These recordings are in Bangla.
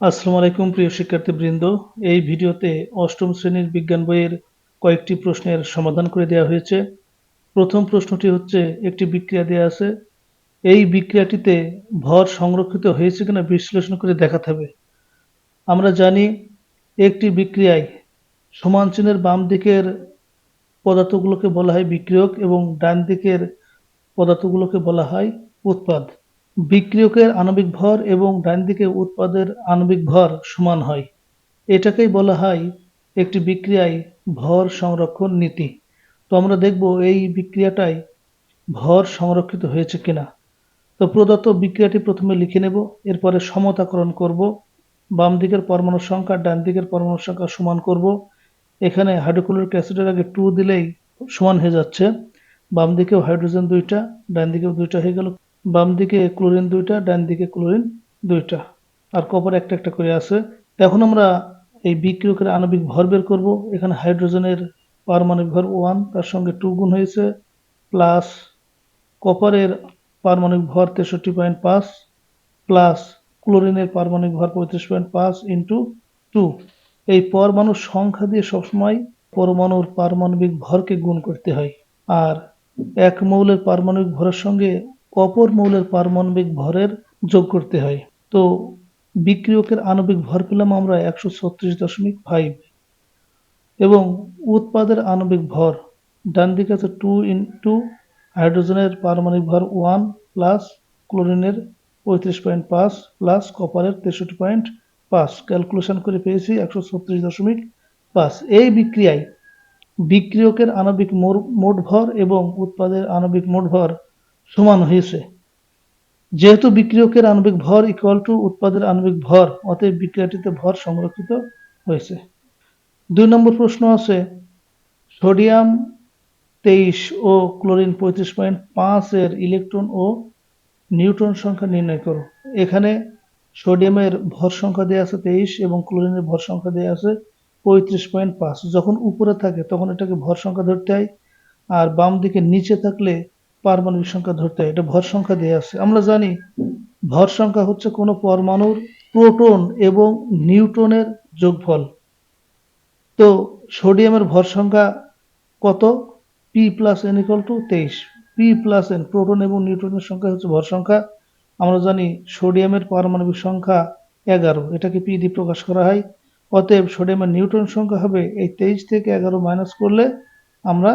আসসালামু আলাইকুম, প্রিয় শিক্ষার্থীবৃন্দ। এই ভিডিওতে অষ্টম শ্রেণির বিজ্ঞান বইয়ের কয়েকটি প্রশ্নের সমাধান করে দেওয়া হয়েছে। প্রথম প্রশ্নটি হচ্ছে, একটি বিক্রিয়া দেওয়া আছে। এই বিক্রিয়াটিতে ভর সংরক্ষিত হয়েছে কিনা বিশ্লেষণ করে দেখাতে হবে। আমরা জানি, একটি বিক্রিয়ায় সমান চিহ্নের বাম দিকের পদার্থগুলোকে বলা হয় বিক্রিয়ক এবং ডান দিকের পদার্থগুলোকে বলা হয় উৎপাদ। বিক্রিয়কের আণবিক ভর এবং ডান দিকে উৎপাদের আণবিক ভর সমান হয়। এটাকেই বলা হয় একটি বিক্রিয়ায় ভর সংরক্ষণ নীতি। তো আমরা দেখব এই বিক্রিয়াটায় ভর সংরক্ষিত হয়েছে কিনা। তো প্রদত্ত বিক্রিয়াটি প্রথমে লিখে নেব, এরপরে সমতাকরণ করব বাম দিকের পরমাণুর সংখ্যা ডান দিকের পরমাণুর সংখ্যা সমান করব। এখানে হাইড্রোক্লোরিক অ্যাসিডের আগে টু দিলেই সমান হয়ে যাচ্ছে। বাম দিকেও হাইড্রোজেন দুইটা ডান দিকেও দুইটা হয়ে গেল। বাম দিকে ক্লোরিন দুইটা, ডান দিকে ক্লোরিন দুইটা। আর কপার একটা একটা করে আছে। এখন আমরা এই বিক্রিয়কের আণবিক ভর বের করব। এখানে হাইড্রোজেনের পারমাণবিক ভর ওয়ান, তার সঙ্গে টু গুণ হয়েছে, প্লাস কপারের পারমাণবিক ভর তেষট্টি পয়েন্ট পাঁচ, প্লাস ক্লোরিনের পারমাণবিক ভর পঁয়ত্রিশ পয়েন্ট পাঁচ ইন্টু টু এই পরমাণুর সংখ্যা দিয়ে সবসময় পরমাণুর পারমাণবিক ভরকে গুণ করতে হয়। আর এক মৌলের পারমাণবিক ভরের সঙ্গে অপর মৌলের পারমাণবিক ভরের যোগ করতে হয়। তো বিক্রিয়কের আণবিক ভর পেলাম আমরা একশো ছত্রিশ দশমিক ফাইভ এবং উৎপাদের আণবিক ভর, ডান দিকে আছে টু ইন্টু হাইড্রোজেনের পারমাণবিক ভর ওয়ান প্লাস ক্লোরিনের পঁয়ত্রিশ পয়েন্ট পাঁচ প্লাস কপারের তেষট্টি পয়েন্ট পাঁচ। ক্যালকুলেশন করে পেয়েছি একশো ছত্রিশ দশমিক পাঁচ। এই বিক্রিয়ায় বিক্রিয়কের আণবিক মোট ভর এবং উৎপাদের আণবিক মোট ভর সমান হয়েছে। যেহেতু বিক্রিয়কের আণবিক ভর ইকুয়াল টু উৎপাদের আণবিক ভর, অতএব বিক্রিয়াটিতে ভর সংরক্ষিত হয়েছে। দুই নম্বর প্রশ্ন আছে, সোডিয়াম তেইশ ও ক্লোরিন পঁয়ত্রিশ পয়েন্ট পাঁচ এর ইলেকট্রন ও নিউট্রন সংখ্যা নির্ণয় করো। এখানে সোডিয়ামের ভর সংখ্যা দেওয়া আছে তেইশ এবং ক্লোরিনের ভর সংখ্যা দেওয়া আছে পঁয়ত্রিশ পয়েন্ট পাঁচ। যখন উপরে থাকে, তখন এটাকে ভর সংখ্যা ধরতে হয়, আর বাম দিকে নিচে থাকলে পারমাণবিক সংখ্যা ধরতে হয়, এটা ভর সংখ্যা দেওয়া আছে। আমরা জানি ভর সংখ্যা হচ্ছে কোনো পরমাণুর প্রোটন এবং নিউট্রনের যোগফল। তো সোডিয়ামের ভর সংখ্যা কত? P plus N equal to তেইশ। পি প্লাস এন প্রোটন এবং নিউট্রনের সংখ্যা হচ্ছে ভর সংখ্যা। আমরা জানি সোডিয়ামের পারমাণবিক সংখ্যা এগারো, এটাকে পি দিয়ে প্রকাশ করা হয়। অতএব সোডিয়ামের নিউট্রন সংখ্যা হবে এই তেইশ থেকে এগারো মাইনাস করলে আমরা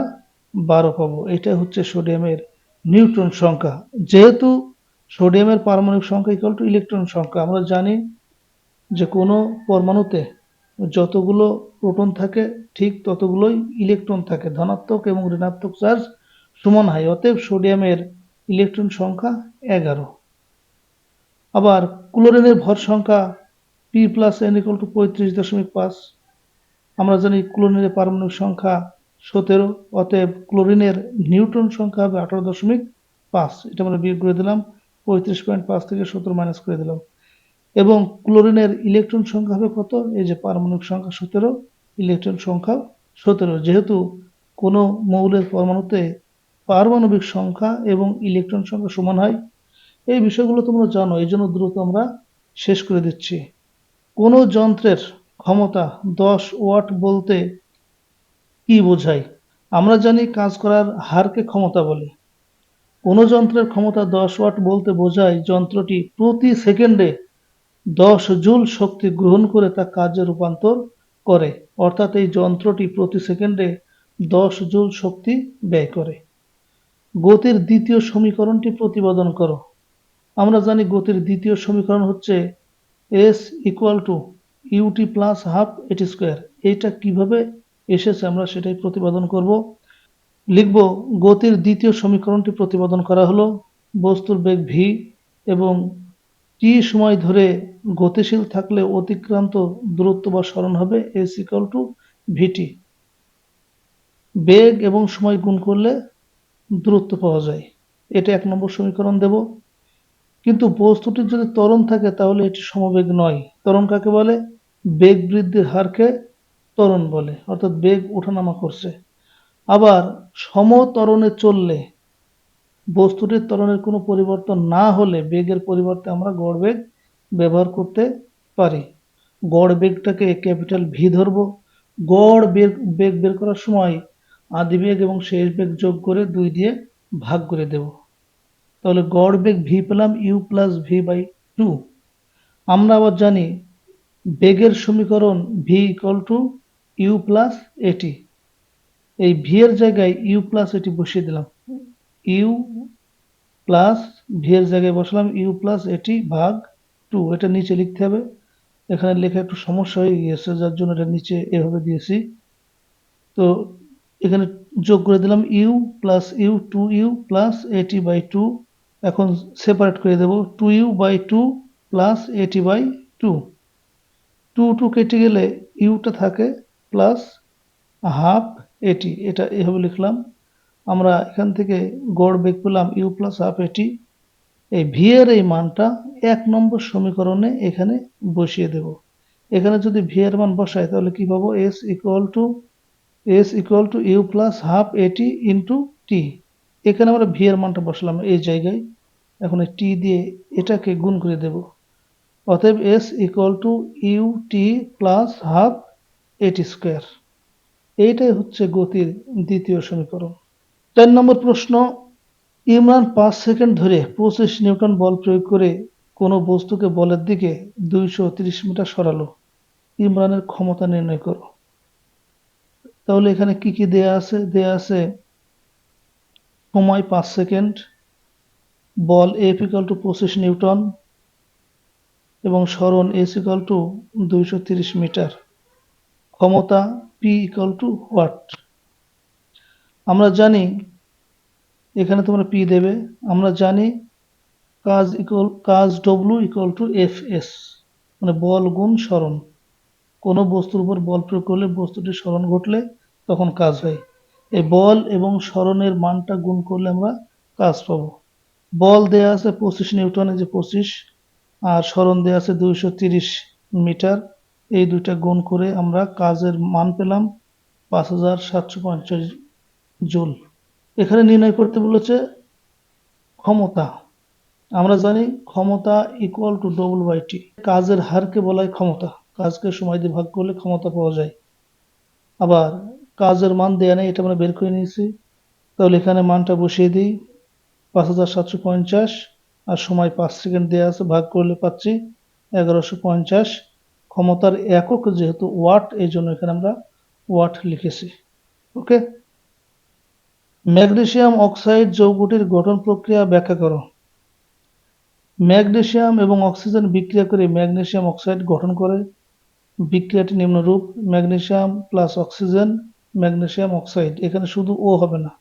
বারো পাবো। এটা হচ্ছে সোডিয়ামের নিউট্রন সংখ্যা। যেহেতু সোডিয়ামের পারমাণবিক সংখ্যা ইকাল টু ইলেকট্রন সংখ্যা, আমরা জানি যে কোনো পরমাণুতে যতগুলো প্রোটন থাকে, ঠিক ততগুলোই ইলেকট্রন থাকে। ধনাত্মক এবং ঋণাত্মক চার্জ সমান হয়, অতএব সোডিয়ামের ইলেকট্রন সংখ্যা এগারো। আবার ক্লোরিনের ভর সংখ্যা P plus N equal to পঁয়ত্রিশ দশমিক পাঁচ। আমরা জানি ক্লোরিনের পারমাণবিক সংখ্যা সতেরো, অতএব ক্লোরিনের নিউট্রন সংখ্যা হবে আঠারো দশমিক পাঁচ। এটা আমরা বিয়োগ করে দিলাম, পঁয়ত্রিশ পয়েন্ট পাঁচ থেকে সতেরো মাইনাস করে দিলাম। এবং ক্লোরিনের ইলেকট্রন সংখ্যা হবে কত? এই যে পারমাণবিক সংখ্যা সতেরো, ইলেকট্রন সংখ্যা সতেরো। যেহেতু কোনো মৌলের পরমাণুতে পারমাণবিক সংখ্যা এবং ইলেকট্রন সংখ্যা সমান হয়, এই বিষয়গুলো তোমরা জানো, এই জন্য দ্রুত আমরা শেষ করে দিচ্ছি। কোনো যন্ত্রের ক্ষমতা দশ ওয়াট বলতে কি বোঝায়? আমরা জানি কাজ করার হারকে ক্ষমতা বলে। কোনো যন্ত্রের ক্ষমতা দশ ওয়াট বলতে বোঝায় যন্ত্রটি প্রতি সেকেন্ডে দশ জুল শক্তি গ্রহণ করে তা কাজে রূপান্তর করে। অর্থাৎ এই যন্ত্রটি প্রতি সেকেন্ডে দশ জুল শক্তি ব্যয় করে। গতির দ্বিতীয় সমীকরণটি প্রতিপাদন করো। আমরা জানি গতির দ্বিতীয় সমীকরণ হচ্ছে S equal to UT plus half AT square এইটা কীভাবে এসেছে, আমরা সেটাই প্রতিপাদন করব। লিখব, গতির দ্বিতীয় সমীকরণটি প্রতিপাদন করা হলো, বস্তুর বেগ ভি এবং টি সময় ধরে গতিশীল থাকলে অতিক্রান্ত দূরত্ব বা স্মরণ হবে এস ইকাল টু ভিটি বেগ এবং সময় গুণ করলে দূরত্ব পাওয়া যায়। এটা এক নম্বর সমীকরণ দেব। কিন্তু বস্তুটির যদি ত্বরণ থাকে, তাহলে এটি সমবেগ নয়। ত্বরণ কাকে বলে? বেগ বৃদ্ধির হারকে ত্বরণ বলে, অর্থাৎ বেগ ওঠানামা করছে। আবার সমতরণে চললে, বস্তুটির ত্বরণের কোনো পরিবর্তন না হলে বেগের পরিবর্তে আমরা গড় বেগ ব্যবহার করতে পারি। গড় বেগটাকে ক্যাপিটাল ভি ধরবো। গড় বেগ বেগ বের করার সময় আদি বেগ এবং শেষ বেগ যোগ করে দুই দিয়ে ভাগ করে দেব। তাহলে গড় বেগ ভি পেলাম U plus V by two আমরা আবার জানি, বেগের সমীকরণ V equal to U plus AT এই ভি এর জায়গায় ইউ প্লাস এটি বসিয়ে দিলাম। ইউ প্লাস ভি এর জায়গায় বসলাম। ইউ প্লাস এটি ভাগ টু এটা নিচে লিখতে হবে। এখানে লেখা একটু সমস্যা হয়ে গিয়েছে, যার জন্য এটা নিচে এভাবে দিয়েছি। তো এখানে যোগ করে দিলাম U plus U two U plus AT by two এখন সেপারেট করে দেব। Two U by two plus AT by two two two কেটে গেলে ইউটা থাকে প্লাস হাফ এটি এটা এভাবে লিখলাম। আমরা এখান থেকে গড় বেগ পেলাম ইউ প্লাস হাফ এটি এই ভি এর এই মানটা এক নম্বর সমীকরণে এখানে বসিয়ে দেব। এখানে যদি ভি এর মান বসাই, তাহলে কি পাবো? S equal to S equal to U plus half AT into T এখানে আমরা ভি এর মানটা বসলাম এই জায়গায়। এখন টি দিয়ে এটাকে গুণ করে দেব। অতএব S equal to U T plus half AT square. এইটাই হচ্ছে গতির দ্বিতীয় সমীকরণ। চার নম্বর প্রশ্ন, ইমরান পাঁচ সেকেন্ড ধরে পঁচিশ নিউটন বল প্রয়োগ করে কোনো বস্তুকে বলের দিকে দুইশো মিটার সরালো। ইমরানের ক্ষমতা নির্ণয় করো। তাহলে এখানে কি কি দেয়া আছে? দেয়া আছে সময় পাঁচ সেকেন্ড, বল এফ ইকাল টু পঁচিশ নিউটন এবং সরণ এস ইকাল টু দুইশো মিটার। ক্ষমতা পি ইকাল টু ওয়াট আমরা জানি, এখানে তোমরা পি দেবে, আমরা জানি কাজ ইকুয়াল কাজ W equal to F S মানে বল গুণ স্মরণ কোনো বস্তুর উপর বল প্রয়োগ করলে বস্তুটির স্মরণ ঘটলে তখন কাজ হয়। এই বল এবং স্মরণের মানটা গুণ করলে আমরা কাজ পাবো। বল দেয়া আছে পঁচিশ নিউটনে যে পঁচিশ, আর স্মরণ দেয়া আছে দুইশো তিরিশ মিটার। এই দুইটা গুণ করে আমরা কাজের মান পেলাম পাঁচ হাজার সাতশো পঞ্চাশ জুল। এখানে নির্ণয় করতে বলেছে ক্ষমতা। আমরা জানি ক্ষমতা equal to double by T কাজের হারকে বলা হয় ক্ষমতা। কাজকে সময় দিয়ে ভাগ করলে ক্ষমতা পাওয়া যায়। আবার কাজের মান দেয়া নেই, এটা আমরা বের করে নিয়েছি। তাহলে এখানে মানটা বসিয়ে দিই। পাঁচ হাজার সাতশো পঞ্চাশ আর সময় পাঁচ সেকেন্ড দেওয়া আছে, ভাগ করলে পাচ্ছি এগারোশো পঞ্চাশ। ক্ষমতার একক যেহেতু ওয়াট, এই জন্য এখানে আমরা ওয়াট লিখেছি। ওকে ম্যাগনেশিয়াম অক্সাইড যৌগটির গঠন প্রক্রিয়া ব্যাখ্যা করো। ম্যাগনেসিয়াম এবং অক্সিজেন বিক্রিয়া করে ম্যাগনেসিয়াম অক্সাইড গঠন করে। বিক্রিয়াটি নিম্নরূপ, magnesium plus oxygen, magnesium oxide. এখানে শুধু ও হবে না,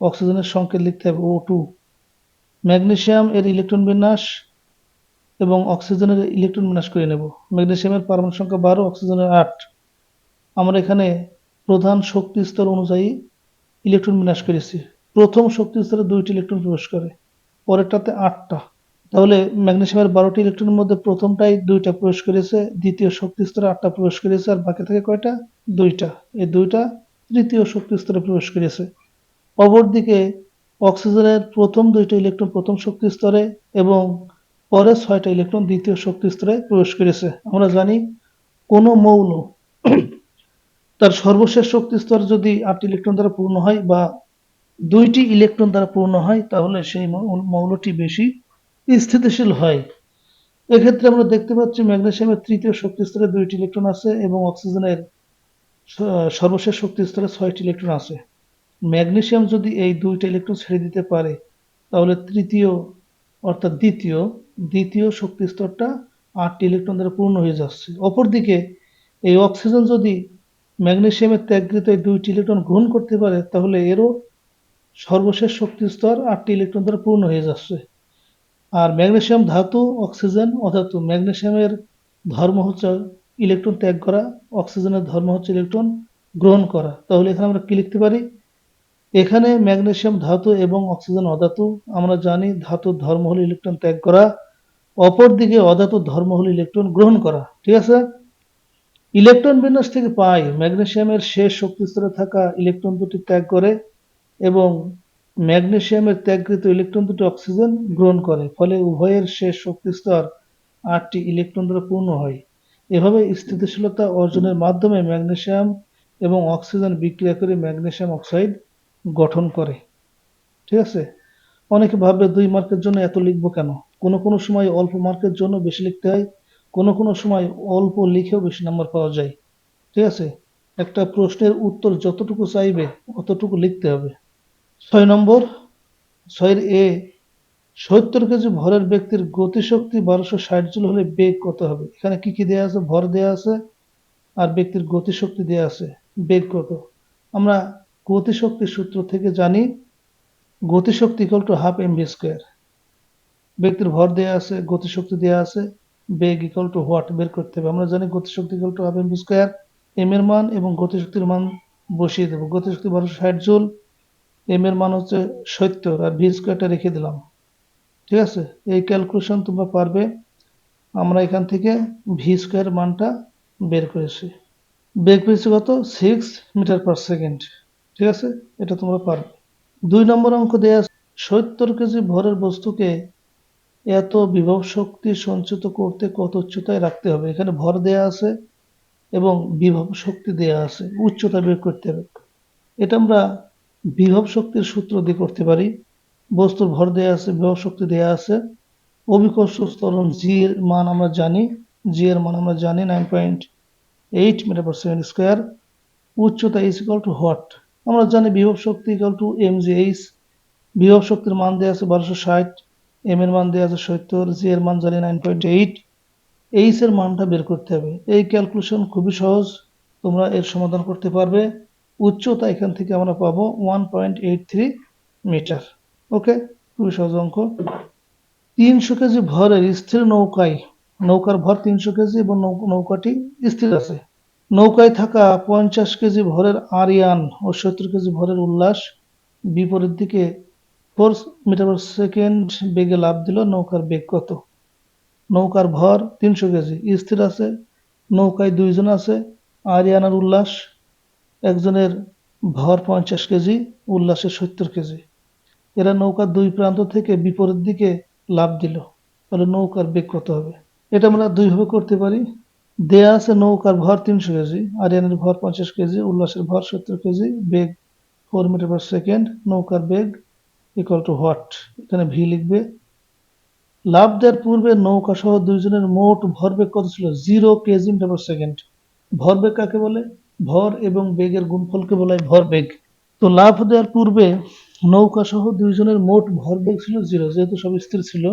অক্সিজেনের সংকেত লিখতে হবে ও টু ম্যাগনেসিয়াম এর ইলেকট্রন বিন্যাস এবং অক্সিজেনের ইলেকট্রন বিন্যাস করে নেব। ম্যাগনেশিয়ামের পারমাণু সংখ্যা বারো, অক্সিজেনের আট। আমরা এখানে প্রধান শক্তি স্তর অনুযায়ী ইলেকট্রন বিন্যাস করেছি। প্রথম শক্তি স্তরে দুইটি ইলেকট্রন প্রবেশ করে, পরেরটাতে আটটা। তাহলে ম্যাগনেসিয়ামের বারোটি ইলেকট্রনের মধ্যে প্রথমটাই দুইটা প্রবেশ করেছে, দ্বিতীয় শক্তি স্তরে আটটা প্রবেশ করেছে, আর বাকি থাকে কয়টা? দুইটা। এই দুইটা তৃতীয় শক্তি স্তরে প্রবেশ করেছে। অপরদিকে অক্সিজেনের প্রথম দুইটা ইলেকট্রন প্রথম শক্তি স্তরে এবং পরে ছয়টা ইলেকট্রন দ্বিতীয় শক্তি স্তরে প্রবেশ করেছে। আমরা জানি কোনো মৌল তার সর্বশেষ শক্তি স্তর যদি আটটি ইলেকট্রন দ্বারা পূর্ণ হয় বা দুইটি ইলেকট্রন দ্বারা পূর্ণ হয়, তাহলে সেই মৌলটি বেশি স্থিতিশীল হয়। এক্ষেত্রে আমরা দেখতে পাচ্ছি ম্যাগনেশিয়ামের তৃতীয় শক্তি স্তরে দুইটি ইলেকট্রন আছে এবং অক্সিজেনের সর্বশেষ শক্তি স্তরে ছয়টি ইলেকট্রন আছে। ম্যাগনেসিয়াম যদি এই দুইটা ইলেকট্রন ছেড়ে দিতে পারে, তাহলে তৃতীয় অর্থাৎ দ্বিতীয় দ্বিতীয় শক্তি স্তরটা আটটি ইলেকট্রন দ্বারা পূর্ণ হয়ে যাচ্ছে। অপরদিকে এই অক্সিজেন যদি ম্যাগনেশিয়ামের ত্যাগকৃত এই দুইটি ইলেকট্রন গ্রহণ করতে পারে, তাহলে এরও সর্বশেষ শক্তি স্তর আটটি ইলেকট্রন দ্বারা পূর্ণ হয়ে যাচ্ছে। আর ম্যাগনেশিয়াম ধাতু, অক্সিজেন অধাতু, ম্যাগনেশিয়ামের ধর্ম হচ্ছে ইলেকট্রন ত্যাগ করা, অক্সিজেনের ধর্ম হচ্ছে ইলেকট্রন গ্রহণ করা। তাহলে এখানে আমরা কি লিখতে পারি? এখানে ম্যাগনেশিয়াম ধাতু এবং অক্সিজেন অধাতু, আমরা জানি ধাতুর ধর্ম হলো ইলেকট্রন ত্যাগ করা। অপরদিকে অধাতুর ধর্ম হল ইলেকট্রন গ্রহণ করা, ঠিক আছে? ইলেকট্রন বিন্যাস থেকে পাই ম্যাগনেশিয়ামের শেষ শক্তি স্তরে থাকা ইলেকট্রন দুটি ত্যাগ করে এবং ম্যাগনেশিয়ামের ত্যাগকৃত ইলেকট্রন দুটি অক্সিজেন গ্রহণ করে, ফলে উভয়ের শেষ শক্তি স্তর আটটি ইলেকট্রন দ্বারা পূর্ণ হয়। এভাবে স্থিতিশীলতা অর্জনের মাধ্যমে ম্যাগনেসিয়াম এবং অক্সিজেন বিক্রিয়া করে ম্যাগনেশিয়াম অক্সাইড গঠন করে, ঠিক আছে? অনেকে ভাববে দুই মার্কের জন্য এত লিখব কেন? কোনো কোনো সময় অল্প মার্কের জন্য বেশি লিখতে হয়, কোনো কোনো সময় অল্প লিখেও বেশি নাম্বার পাওয়া যায়। ঠিক আছে? একটা প্রশ্নের উত্তর যতটুকু চাইবে অতটুকু লিখতে হবে। ছয় নম্বর, ছয়ের এ, সত্তর কেজি ভরের ব্যক্তির গতিশক্তি বারোশো ষাট জুল হলে বেগ কত হবে? এখানে কি কি দেয়া আছে? ভর দেয়া আছে আর ব্যক্তির গতিশক্তি দেয়া আছে। বেগ কত? আমরা গতিশক্তির সূত্র থেকে জানি গতিশক্তি equal to half M V square ব্যক্তির ভর দেওয়া আছে, গতিশক্তি দেওয়া আছে, বেগ ইকুয়াল টু হোয়াট বের করতে হবে। আমরা জানি গতিশক্তি equal to half M square M এর মান এবং গতিশক্তির মান বসিয়ে দেবো। গতিশক্তি বারোশো ষাট জুল এম এর মান হচ্ছে সত্তর, আর ভি স্কোয়ারটা রেখে দিলাম। ঠিক আছে? এই ক্যালকুলেশন তোমরা পারবে। আমরা এখান থেকে ভি স্কোয়ার মানটা বের করেছি। বেগ করেছি কত? সিক্স মিটার পার সেকেন্ড ঠিক আছে? এটা তোমরা পারবে। দুই নম্বর অঙ্ক দেয়া সত্তর কেজি ভরের বস্তুকে এত বিভব শক্তি সঞ্চিত করতে কত উচ্চতায় রাখতে হবে? এখানে ভর দেয়া আছে এবং বিভব শক্তি দেয়া আছে, উচ্চতা বের করতে হবে। এটা আমরা বিভব শক্তির সূত্র দিয়ে করতে পারি। বস্তুর ভর দেয়া আছে, বিভব শক্তি দেয়া আছে। অভিকর্ষ ত্বরণ জি এর মান আমরা জানি জি এর মান আমরা জানি nine point eight metre per second square উচ্চতা ইজ ইকাল টু হোয়াট আমরা জানি বিভব শক্তি equal to M G H বিভব শক্তির মান দেওয়া আছে বারোশো ষাট এম এর মান দেওয়া আছে সত্তর জি এর মান জানি নাইন পয়েন্ট এইট এইচ এর মানটা বের করতে হবে। এই ক্যালকুলেশন খুবই সহজ, তোমরা এর সমাধান করতে পারবে। উচ্চতা এখান থেকে আমরা পাবো one point eight three metre okay খুবই সহজ অঙ্ক। তিনশো কেজি ভরের স্থির নৌকায়, নৌকার ভর তিনশো কেজি এবং নৌকাটি স্থির আছে। নৌকায় থাকা পঞ্চাশ কেজি ভরের আরিয়ান ও সত্তর কেজি ভরের উল্লাস বিপরীত দিকে ফোর মিটার পার সেকেন্ড বেগে লাভ দিল নৌকার বেগ কত? নৌকার ভর তিনশো কেজি, স্থির আছে, নৌকায় দুইজন আছে, আরিয়ানার উল্লাস একজনের ভর পঞ্চাশ কেজি উল্লাসের সত্তর কেজি। এরা নৌকার দুই প্রান্ত থেকে বিপরীত দিকে লাভ দিল। তাহলে নৌকার বেগ কত হবে? এটা আমরা দুইভাবে করতে পারি। দেয়া আছে নৌকার ভর তিনশো কেজি, আরিয়ানের ভর পঞ্চাশ কেজি, উল্লাসের ভর সত্তর কেজি, বেগ ফোর মিটার পার সেকেন্ড নৌকার বেগ ইকুয়াল টু হোয়াট এখানে ভি লিখবে। লাভ দেওয়ার পূর্বে নৌকা সহ দুইজনের মোট ভরবেগ কত ছিল? Zero KG metre per second ভরবেগ কাকে বলে? ভর এবং বেগের গুণফলকে বলা হয় ভরবেগ তো লাভ দেওয়ার পূর্বে নৌকা সহ দুইজনের মোট ভরবেগ ছিল জিরো যেহেতু সব স্থির ছিল।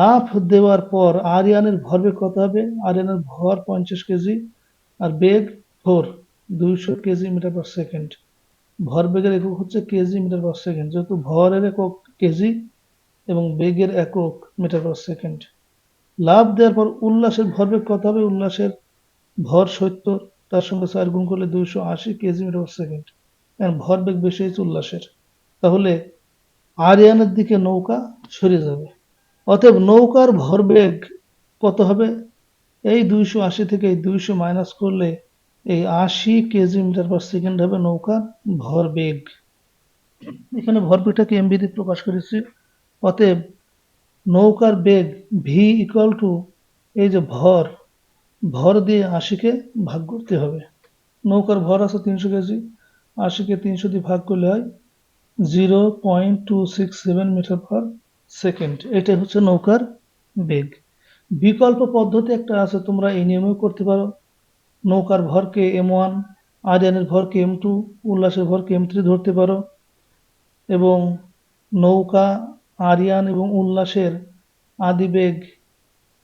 লাভ দেওয়ার পর আরিয়ানের ভরবেগ কত হবে? আরিয়ানের ভর পঞ্চাশ কেজি আর বেগ ফোর, দুইশো কেজি মিটার পার সেকেন্ড। ভরবেগের একক হচ্ছে কেজি মিটার পার সেকেন্ড, যেহেতু ভরের একক কেজি এবং বেগের একক মিটার পার সেকেন্ড। লাভ দেওয়ার পর উল্লাসের ভরবেগ কত হবে? উল্লাসের ভর সত্তর, তার সঙ্গে চার গুণ করলে দুইশো আশি কেজি মিটার পার সেকেন্ড। ভরবেগ বেশি হয়েছে উল্লাসের। তাহলে আরিয়ানের দিকে নৌকা সরে যাবে। অতএব নৌকার ভরবেগ কত হবে? এই দুইশো আশি থেকে এই দুইশো মাইনাস করলে এই আশি কেজি মিটার পার সেকেন্ড হবে নৌকার ভরবেগ। এখানে ভরবেগটাকে এমবি দিয়ে প্রকাশ করেছি। অতএব নৌকার বেগ ভি ইকুয়াল টু এই যে ভর ভর দিয়ে আশিকে ভাগ করতে হবে। নৌকার ভর আছে তিনশো কেজি, আশিকে তিনশো দিয়ে ভাগ করলে হয় zero point two six seven metre per second এটা হচ্ছে নৌকার বেগ। বিকল্প পদ্ধতি একটা আছে, তোমরা এই নিয়মেও করতে পারো। নৌকার ভরকে এম ওয়ান আরিয়ানের ভরকে এম টু উল্লাসের ভরকে এম থ্রি ধরতে পারো। এবং নৌকা, আরিয়ান এবং উল্লাসের আদিবেগ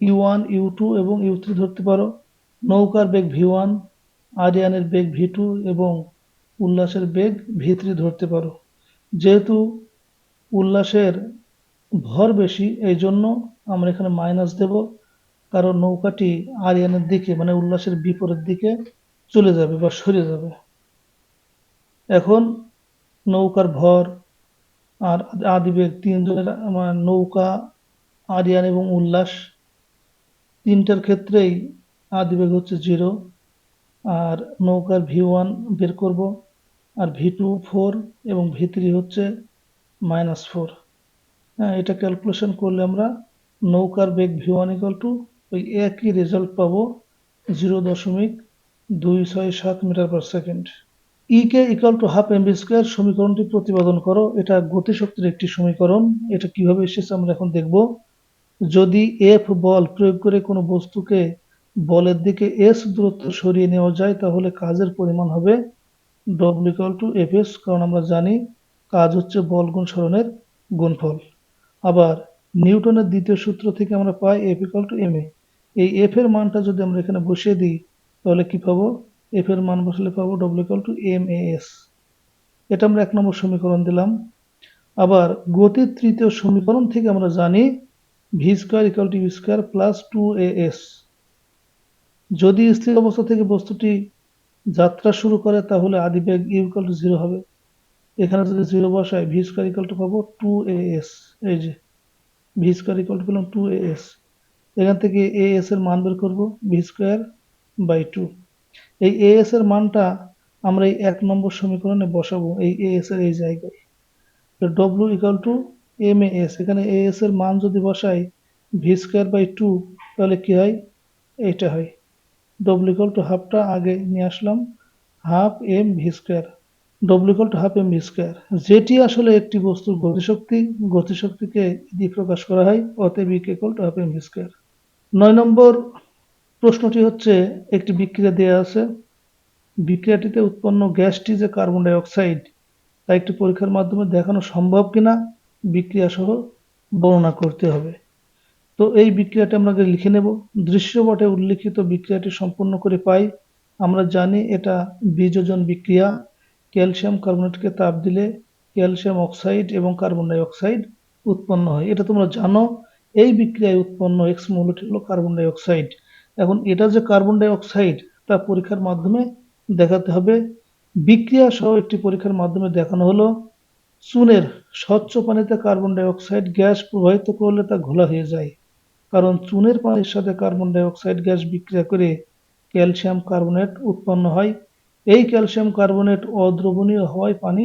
ইউ ওয়ান ইউ টু এবং ইউ থ্রি ধরতে পারো। নৌকার বেগ ভি ওয়ান আরিয়ানের বেগ ভি টু এবং উল্লাসের বেগ ভি থ্রি ধরতে পারো। যেহেতু উল্লাসের ভর বেশি, এই জন্য আমরা এখানে মাইনাস দেব। কারণ নৌকাটি আরিয়ানের দিকে মানে উল্লাসের বিপরীত দিকে চলে যাবে বা সরে যাবে। এখন নৌকার ভর আর আদিবেগ তিনজনের আমার নৌকা, আরিয়ান এবং উল্লাস তিনটার ক্ষেত্রেই আদিবেগ হচ্ছে জিরো আর নৌকার ভি ওয়ান বের করব। আর ভি টু ফোর এবং ভি থ্রি হচ্ছে মাইনাস ফোর হ্যাঁ এটা ক্যালকুলেশন করলে আমরা নৌকার বেগ ভি ওয়ান ইকাল টু ওই একই রেজাল্ট পাবো জিরো দশমিক দুই ছয় সাত metre per second E K equal to half M square সমীকরণটি প্রতিপাদন করো, এটা গতিশক্তির একটি সমীকরণ, এটা কীভাবে এসেছে আমরা এখন দেখব। যদি এফ বল প্রয়োগ করে কোনো বস্তুকে বলের দিকে এস দূরত্ব সরিয়ে নেওয়া যায়, তাহলে কাজের পরিমাণ হবে W equal to F S কারণ আমরা জানি কাজ হচ্ছে বল গুণ সরণের গুণফল। আবার নিউটনের দ্বিতীয় সূত্র থেকে আমরা পাই F equal to M A এই এফ এর মানটা যদি আমরা এখানে বসিয়ে দিই, তাহলে কি পাবো? এফ এর মান বসালে পাবো W equal to M A S এটা আমরা এক নম্বর সমীকরণ দিলাম। আবার গতির তৃতীয় সমীকরণ থেকে আমরা জানি V square equal to U square plus two A S যদি স্থির অবস্থা থেকে বস্তুটি যাত্রা শুরু করে, তাহলে আদিবেগ ইউ ইকাল টু জিরো হবে। এখানে যদি জিরো বসায় ভি স্কোয়ার ইকাল টু পাবো টু এ এস এই যে ভি স্কোয়ার ইকাল টু পেলাম টু এ এস এখান থেকে এ এস এর মান বের করব ভি স্কোয়ার বাই টু এই এ এস এর মানটা আমরা এই এক নম্বর সমীকরণে বসাবো, এই এ এস এর এই জায়গায়। W equal to M A S এখানে এ এস এর মান যদি বসাই ভি স্কোয়ার বাই টু তাহলে কি হয়? এইটা হয়। ডব্লিউ ইকাল টু হাফটা আগে নিয়ে আসলাম half M V square W equal to half M V square যেটি আসলে একটি বস্তুর গতিশক্তি, গতিশক্তিকে দিয়ে প্রকাশ করা হয়, অতএব equal to half M V square নয় নম্বর প্রশ্নটি হচ্ছে, একটি বিক্রিয়া দেয়া আছে। বিক্রিয়াটিতে উৎপন্ন গ্যাসটি যে কার্বন ডাই অক্সাইড তা একটি পরীক্ষার মাধ্যমে দেখানো সম্ভব কিনা, বিক্রিয়া সহ বর্ণনা করতে হবে। তো এই বিক্রিয়াটি আমরা লিখে নেব। দৃশ্যপটে উল্লিখিত বিক্রিয়াটি সম্পূর্ণ করে পাই। আমরা জানি এটা বিযোজন বিক্রিয়া। ক্যালসিয়াম কার্বনেটকে তাপ দিলে ক্যালসিয়াম অক্সাইড এবং কার্বন ডাইঅক্সাইড উৎপন্ন হয়। এটা তোমরা জানো, এই বিক্রিয়ায় উৎপন্ন এক্স মৌলটি হলো কার্বন ডাইঅক্সাইড। এখন এটা যে কার্বন ডাইঅক্সাইড, তা পরীক্ষার মাধ্যমে দেখাতে হবে। বিক্রিয়া সহ একটি পরীক্ষার মাধ্যমে দেখানো হলো, চুনের স্বচ্ছ পানিতে কার্বন ডাই অক্সাইড গ্যাস প্রবাহিত করলে তা ঘোলা হয়ে যায়। কারণ চুনের পানির সাথে কার্বন ডাইঅক্সাইড গ্যাস বিক্রিয়া করে ক্যালসিয়াম কার্বনেট উৎপন্ন হয়। এই ক্যালসিয়াম কার্বনেট অদ্রবণীয় হওয়ায় পানি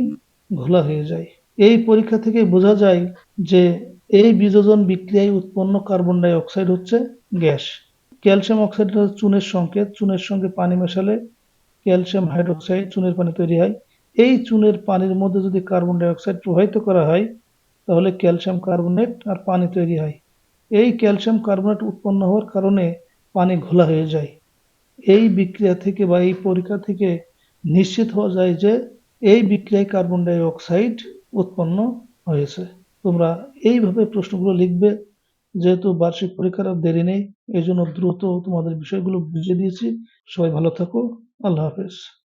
ঘোলা হয়ে যায়। এই পরীক্ষা থেকে বোঝা যায় যে এই বিযোজন বিক্রিয়ায় উৎপন্ন কার্বন ডাই অক্সাইড হচ্ছে গ্যাস। ক্যালসিয়াম অক্সাইড হচ্ছে চুনের সংকেত চুনের সঙ্গে পানি মেশালে ক্যালসিয়াম হাইড্রোক্সাইড চুনের পানি তৈরি হয়। এই চুনের পানির মধ্যে যদি কার্বন ডাই অক্সাইড প্রবাহিত করা হয়, তাহলে ক্যালসিয়াম কার্বনেট আর পানি তৈরি হয়। এই ক্যালসিয়াম কার্বনেট উৎপন্ন হওয়ার কারণে পানি ঘোলা হয়ে যায়। এই বিক্রিয়া থেকে বা এই পরীক্ষা থেকে নিশ্চিত হওয়া যায় যে এই বিক্রিয়ায় কার্বন ডাই অক্সাইড উৎপন্ন হয়েছে। তোমরা এইভাবে প্রশ্নগুলো লিখবে, যেহেতু বার্ষিক পরীক্ষার আর দেরি নেই এই জন্য দ্রুত তোমাদের বিষয়গুলো বুঝিয়ে দিয়েছি। সবাই ভালো থাকো, আল্লাহ হাফেজ।